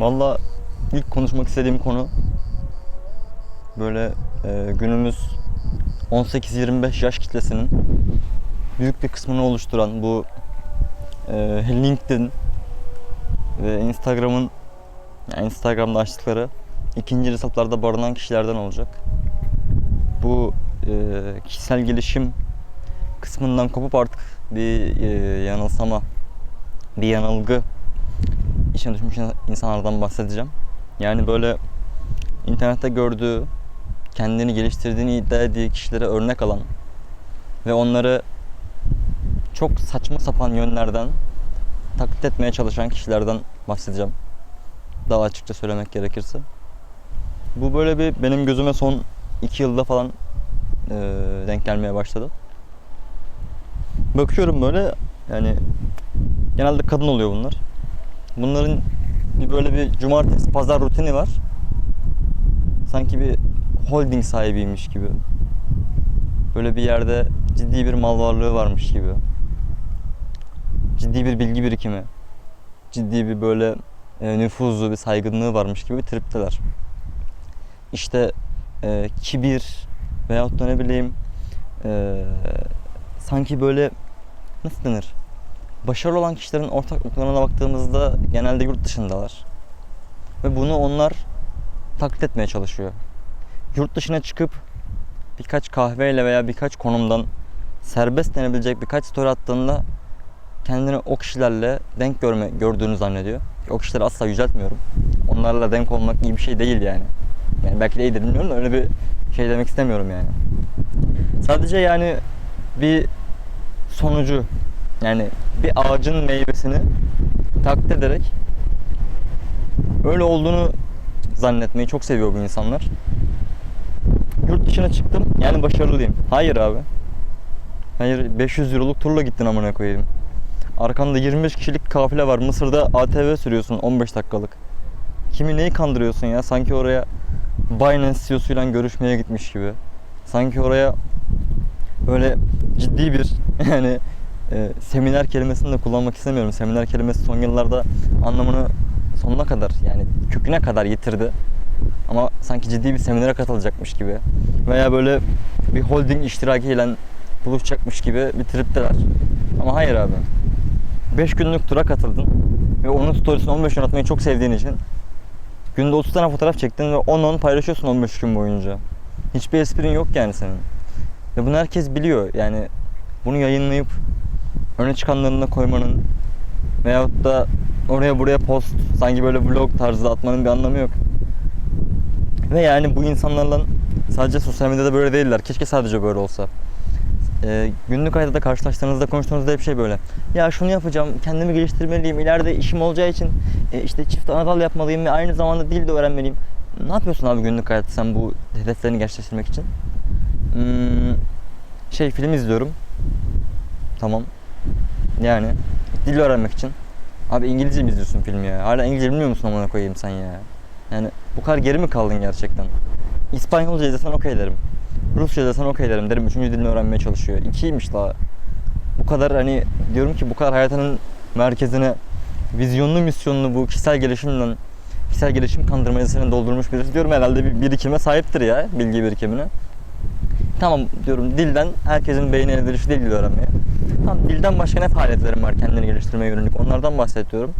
Valla ilk konuşmak istediğim konu böyle e, günümüz 18-25 yaş kitlesinin büyük bir kısmını oluşturan bu e, LinkedIn ve Instagram'ın yani Instagram'da açtıkları ikinci hesaplarda barınan kişilerden olacak. Bu e, kişisel gelişim kısmından kopup artık bir e, yanılsama, bir yanılgı içine düşmüş insanlardan bahsedeceğim. Yani böyle internette gördüğü, kendini geliştirdiğini iddia ettiği kişilere örnek alan ve onları çok saçma sapan yönlerden taklit etmeye çalışan kişilerden bahsedeceğim. Daha açıkça söylemek gerekirse. Bu böyle bir benim gözüme son iki yılda falan e, denk gelmeye başladı. Bakıyorum böyle yani genelde kadın oluyor bunlar. Bunların bir böyle bir cumartesi pazar rutini var. Sanki bir holding sahibiymiş gibi. Böyle bir yerde ciddi bir mal varlığı varmış gibi. Ciddi bir bilgi birikimi. Ciddi bir böyle e, nüfuzu, bir saygınlığı varmış gibi tripteler. İşte e, kibir veyahut da ne bileyim e, sanki böyle nasıl denir? Başarılı olan kişilerin ortak noktalarına baktığımızda genelde yurt dışındalar. Ve bunu onlar taklit etmeye çalışıyor. Yurt dışına çıkıp birkaç kahveyle veya birkaç konumdan serbest denebilecek birkaç story attığında kendini o kişilerle denk görme, gördüğünü zannediyor. O kişileri asla yüceltmiyorum. Onlarla denk olmak iyi bir şey değil yani. Yani belki de iyidir bilmiyorum da öyle bir şey demek istemiyorum yani. Sadece yani bir sonucu yani bir ağacın meyvesini taklit ederek öyle olduğunu zannetmeyi çok seviyor bu insanlar. Yurt dışına çıktım yani başarılıyım. Hayır abi. Hayır 500 euroluk turla gittin amına koyayım. Arkanda 25 kişilik kafile var. Mısır'da ATV sürüyorsun 15 dakikalık. Kimi neyi kandırıyorsun ya? Sanki oraya Binance CEO'suyla görüşmeye gitmiş gibi. Sanki oraya böyle ciddi bir yani e, seminer kelimesini de kullanmak istemiyorum. Seminer kelimesi son yıllarda anlamını sonuna kadar yani köküne kadar yitirdi. Ama sanki ciddi bir seminere katılacakmış gibi veya böyle bir holding iştirakiyle buluşacakmış gibi bir tripteler. Ama hayır abi. 5 günlük tura katıldın ve onun storiesini 15 gün atmayı çok sevdiğin için günde 30 tane fotoğraf çektin ve 10-10 paylaşıyorsun 15 gün boyunca. Hiçbir esprin yok yani senin. Ve bunu herkes biliyor. Yani bunu yayınlayıp öne çıkanlarına koymanın veyahut da oraya buraya post sanki böyle vlog tarzı atmanın bir anlamı yok. Ve yani bu insanlarla sadece sosyal medyada böyle değiller. Keşke sadece böyle olsa. Ee, günlük hayatta da karşılaştığınızda konuştuğunuzda hep şey böyle. Ya şunu yapacağım, kendimi geliştirmeliyim, ileride işim olacağı için e, işte çift anadal yapmalıyım ve aynı zamanda dil de öğrenmeliyim. Ne yapıyorsun abi günlük hayatta sen bu hedeflerini gerçekleştirmek için? Hmm, şey film izliyorum. Tamam. Yani dil öğrenmek için. Abi İngilizce mi izliyorsun filmi ya? Hala İngilizce bilmiyor musun amına koyayım sen ya? Yani bu kadar geri mi kaldın gerçekten? İspanyolca izlesen okey derim. Rusça desen okey derim. Derim üçüncü dilini öğrenmeye çalışıyor. İkiymiş daha. Bu kadar hani diyorum ki bu kadar hayatının merkezine vizyonlu misyonlu bu kişisel gelişimle kişisel gelişim kandırmacasını doldurmuş birisi diyorum herhalde bir birikime sahiptir ya bilgi birikimine. Tamam diyorum dilden herkesin beyni elverişli değil dil öğrenmeye. Tamam dilden başka ne faaliyetlerim var kendini geliştirmeye yönelik onlardan bahsediyorum.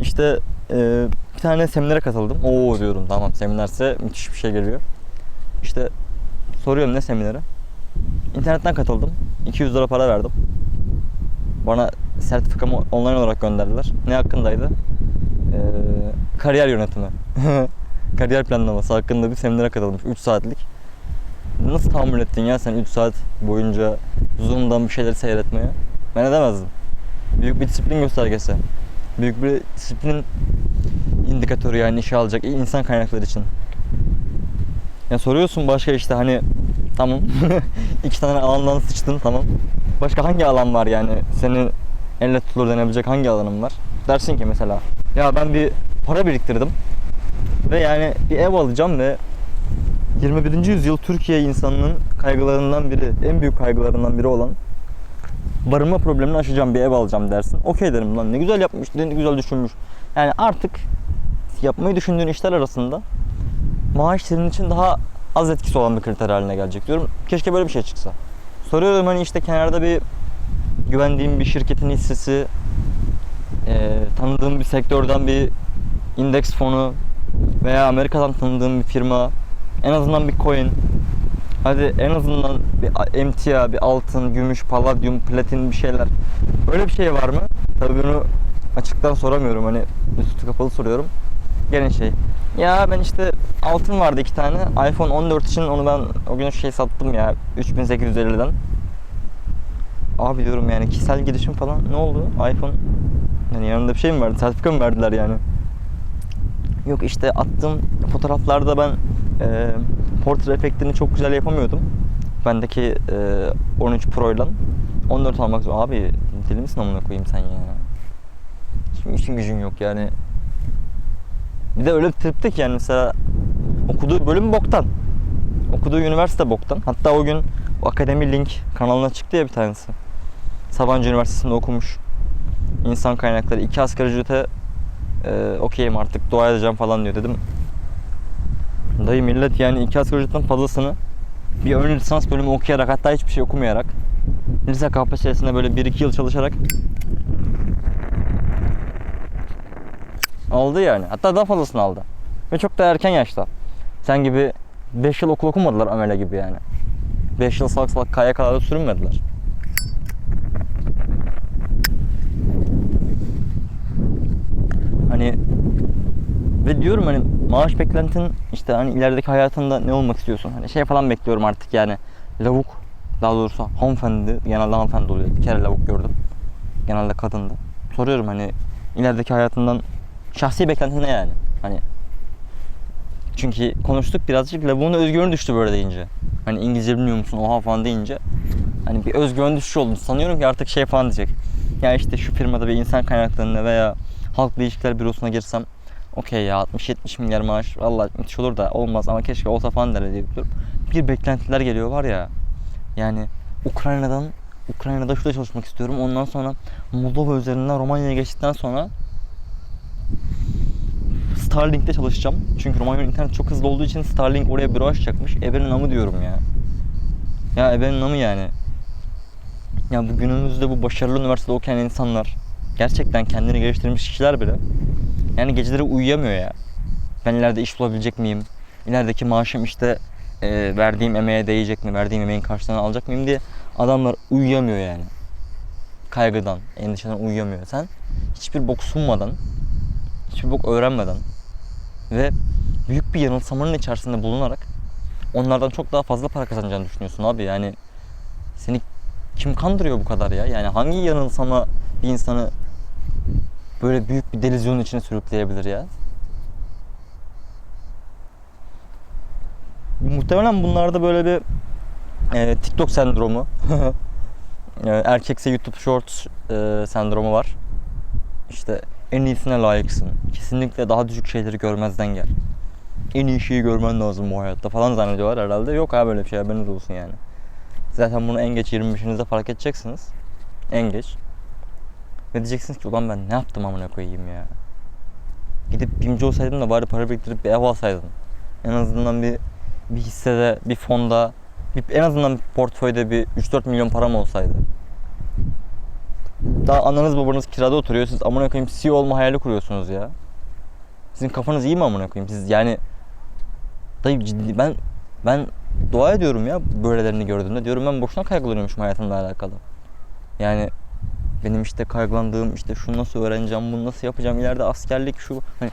İşte e, bir tane seminere katıldım. Oo diyorum tamam seminerse müthiş bir şey geliyor. İşte soruyorum ne semineri? İnternetten katıldım. 200 lira para verdim. Bana sertifikamı online olarak gönderdiler. Ne hakkındaydı? Ee, kariyer yönetimi. kariyer planlaması hakkında bir seminere katılmış. 3 saatlik. Nasıl tahammül ettin ya sen 3 saat boyunca Zoom'dan bir şeyleri seyretmeye? Ben edemezdim. Büyük bir disiplin göstergesi. Büyük bir disiplin indikatörü yani işe alacak insan kaynakları için. Ya soruyorsun başka işte hani tamam iki tane alandan sıçtın tamam. Başka hangi alan var yani senin elle tutulur denebilecek hangi alanın var? Dersin ki mesela ya ben bir para biriktirdim ve yani bir ev alacağım ve 21. yüzyıl Türkiye insanının kaygılarından biri, en büyük kaygılarından biri olan barınma problemini aşacağım bir ev alacağım dersin. Okey derim lan ne güzel yapmış, ne güzel düşünmüş. Yani artık yapmayı düşündüğün işler arasında maaş senin için daha az etkisi olan bir kriter haline gelecek diyorum. Keşke böyle bir şey çıksa. Soruyorum hani işte kenarda bir güvendiğim bir şirketin hissesi, e, tanıdığım bir sektörden bir indeks fonu veya Amerika'dan tanıdığım bir firma, en azından bir coin, hadi en azından bir emtia, bir altın, gümüş, palladium, platin bir şeyler. Böyle bir şey var mı? Tabii bunu açıktan soramıyorum hani üstü kapalı soruyorum. Gene şey. Ya ben işte altın vardı iki tane. iPhone 14 için onu ben o gün şey sattım ya 3850'den. Abi diyorum yani kişisel gelişim falan ne oldu? iPhone yani yanında bir şey mi vardı? Sertifika mı verdiler yani? Yok işte attığım fotoğraflarda ben e, portre efektini çok güzel yapamıyordum. Bendeki e, 13 Pro ile 14 almak zor. Abi deli misin amına koyayım sen ya? Şimdi işin gücün yok yani. Bir de öyle bir tripte ki yani mesela okuduğu bölüm boktan. Okuduğu üniversite boktan. Hatta o gün o Akademi Link kanalına çıktı ya bir tanesi. Sabancı Üniversitesi'nde okumuş. İnsan kaynakları iki asgari ücrete e, okeyim artık dua edeceğim falan diyor dedim. Dayı millet yani iki asgari ücretten fazlasını bir ön lisans bölümü okuyarak hatta hiçbir şey okumayarak lise KPSS'sinde böyle 1-2 yıl çalışarak aldı yani. Hatta daha fazlasını aldı. Ve çok da erken yaşta. Sen gibi 5 yıl okul okumadılar amele gibi yani. 5 yıl salak salak KYK'larda sürünmediler. Hani ve diyorum hani maaş beklentin işte hani ilerideki hayatında ne olmak istiyorsun? Hani şey falan bekliyorum artık yani. Lavuk daha doğrusu hanımefendi genelde hanımefendi oluyor. Bir kere lavuk gördüm. Genelde kadındı. Soruyorum hani ilerideki hayatından şahsi beklentin ne yani? Hani çünkü konuştuk birazcık lavuğun özgüveni düştü böyle deyince. Hani İngilizce bilmiyor musun oha falan deyince. Hani bir özgüven düşüşü oldu. Sanıyorum ki artık şey falan diyecek. Ya işte şu firmada bir insan kaynaklarına veya halkla ilişkiler bürosuna girsem okey ya 60-70 milyar maaş vallahi müthiş olur da olmaz ama keşke olsa falan der diye düşünüyorum. Bir beklentiler geliyor var ya yani Ukrayna'dan Ukrayna'da şurada çalışmak istiyorum. Ondan sonra Moldova üzerinden Romanya'ya geçtikten sonra Starlink'te çalışacağım. Çünkü Romanya'nın internet çok hızlı olduğu için Starlink oraya büro açacakmış. Ebenin namı diyorum ya. Ya ebenin namı yani. Ya bu günümüzde bu başarılı üniversitede okuyan insanlar gerçekten kendini geliştirmiş kişiler bile yani geceleri uyuyamıyor ya. Ben ileride iş bulabilecek miyim? İlerideki maaşım işte e, verdiğim emeğe değecek mi? Verdiğim emeğin karşılığını alacak mıyım diye adamlar uyuyamıyor yani. Kaygıdan, endişeden uyuyamıyor. Sen hiçbir bok sunmadan, hiçbir bok öğrenmeden ve büyük bir yanılsamanın içerisinde bulunarak onlardan çok daha fazla para kazanacağını düşünüyorsun abi. Yani seni kim kandırıyor bu kadar ya? Yani hangi yanılsama bir insanı böyle büyük bir delizyonun içine sürükleyebilir ya? Muhtemelen bunlarda böyle bir e, TikTok sendromu, e, erkekse YouTube Shorts e, sendromu var. İşte en iyisine layıksın. Kesinlikle daha düşük şeyleri görmezden gel. En iyi şeyi görmen lazım bu hayatta falan zannediyorlar herhalde. Yok abi böyle bir şey haberiniz olsun yani. Zaten bunu en geç 25'inizde fark edeceksiniz. En geç. Ve diyeceksiniz ki ulan ben ne yaptım amına koyayım ya. Gidip bimci olsaydım da bari para biriktirip bir ev alsaydım. En azından bir bir hissede, bir fonda, bir, en azından bir portföyde bir 3-4 milyon param olsaydı. Daha ananız babanız kirada oturuyor. Siz amına koyayım CEO olma hayali kuruyorsunuz ya. Sizin kafanız iyi mi amına koyayım? Siz yani dayı ciddi ben ben dua ediyorum ya böylelerini gördüğümde. Diyorum ben boşuna kaygılanıyormuşum hayatımla alakalı. Yani benim işte kaygılandığım işte şunu nasıl öğreneceğim, bunu nasıl yapacağım, ileride askerlik şu hani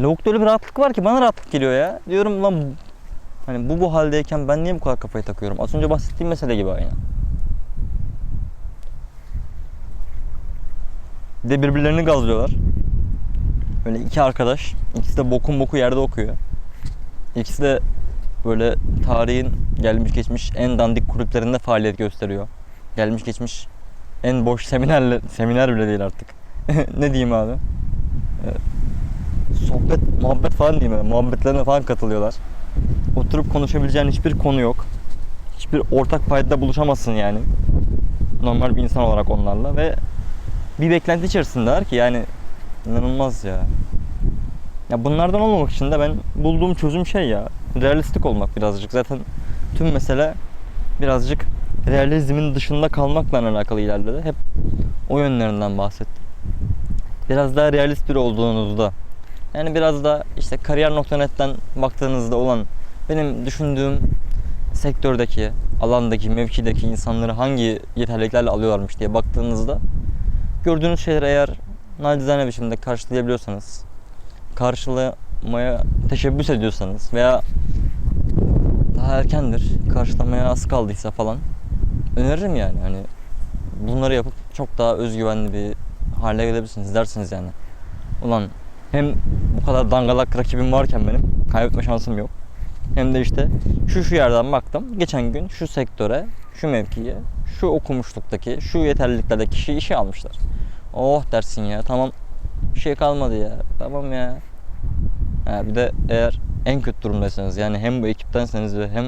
lavukta öyle bir rahatlık var ki bana rahatlık geliyor ya. Diyorum lan hani bu bu haldeyken ben niye bu kadar kafayı takıyorum? Az önce bahsettiğim mesele gibi aynı. Bir de birbirlerini gazlıyorlar. Böyle iki arkadaş. ikisi de bokun boku yerde okuyor. İkisi de böyle tarihin gelmiş geçmiş en dandik kulüplerinde faaliyet gösteriyor. Gelmiş geçmiş en boş seminerle seminer bile değil artık. ne diyeyim abi? Ee, sohbet, muhabbet falan diyeyim mi? Muhabbetlerine falan katılıyorlar. Oturup konuşabileceğin hiçbir konu yok. Hiçbir ortak paydada buluşamazsın yani. Normal bir insan olarak onlarla ve bir beklenti içerisindeler ki yani inanılmaz ya. Ya bunlardan olmamak için de ben bulduğum çözüm şey ya. Realistik olmak birazcık. Zaten tüm mesele birazcık realizmin dışında kalmakla alakalı ilerledi. Hep o yönlerinden bahsettim. Biraz daha realist biri olduğunuzda yani biraz da işte kariyer.net'ten baktığınızda olan benim düşündüğüm sektördeki, alandaki, mevkideki insanları hangi yeterliliklerle alıyorlarmış diye baktığınızda gördüğünüz şeyleri eğer nacizane biçimde karşılayabiliyorsanız, karşılamaya teşebbüs ediyorsanız veya daha erkendir, karşılamaya az kaldıysa falan öneririm yani. Hani bunları yapıp çok daha özgüvenli bir hale gelebilirsiniz dersiniz yani. Ulan hem bu kadar dangalak rakibim varken benim kaybetme şansım yok. Hem de işte şu şu yerden baktım. Geçen gün şu sektöre, şu mevkiye, şu okumuşluktaki, şu yeterliliklerdeki kişi işe almışlar. Oh dersin ya tamam bir şey kalmadı ya. Tamam ya. Ha, bir de eğer en kötü durumdaysanız yani hem bu ekiptenseniz ve hem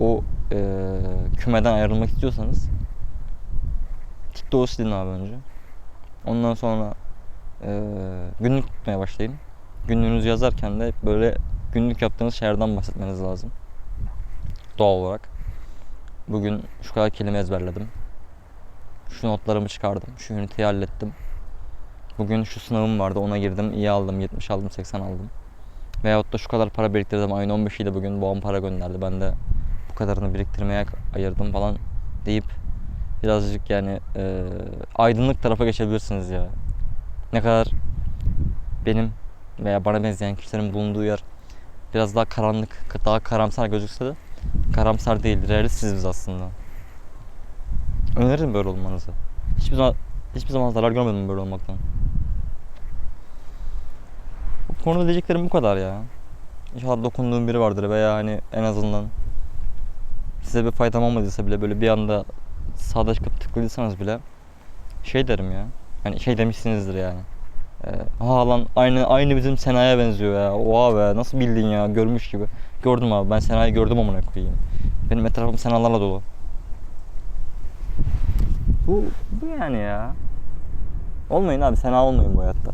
o e, kümeden ayrılmak istiyorsanız TikTok'u silin abi önce. Ondan sonra e, günlük tutmaya başlayın. Günlüğünüzü yazarken de böyle günlük yaptığınız şeylerden bahsetmeniz lazım. Doğal olarak. Bugün şu kadar kelime ezberledim. Şu notlarımı çıkardım. Şu üniteyi hallettim. Bugün şu sınavım vardı ona girdim. iyi aldım. 70 aldım 80 aldım. Veyahut da şu kadar para biriktirdim. Ayın 15'iyle bugün babam para gönderdi. Ben de bu kadarını biriktirmeye ayırdım falan deyip birazcık yani e, aydınlık tarafa geçebilirsiniz ya. Ne kadar benim veya bana benzeyen kişilerin bulunduğu yer biraz daha karanlık, daha karamsar gözükse de karamsar değil, realistiz biz aslında. Öneririm böyle olmanızı. Hiçbir zaman hiçbir zaman zarar görmedim böyle olmaktan. Bu konuda diyeceklerim bu kadar ya. İnşallah dokunduğum biri vardır veya hani en azından size bir faydam olmadıysa bile böyle bir anda sağda çıkıp tıkladıysanız bile şey derim ya. Hani şey demişsinizdir yani. Ee, lan aynı aynı bizim Sena'ya benziyor ya. Oha be nasıl bildin ya görmüş gibi. Gördüm abi ben Sena'yı gördüm amına koyayım. Benim etrafım Sena'larla dolu. Bu, bu yani ya. Olmayın abi Sena olmayın bu hayatta.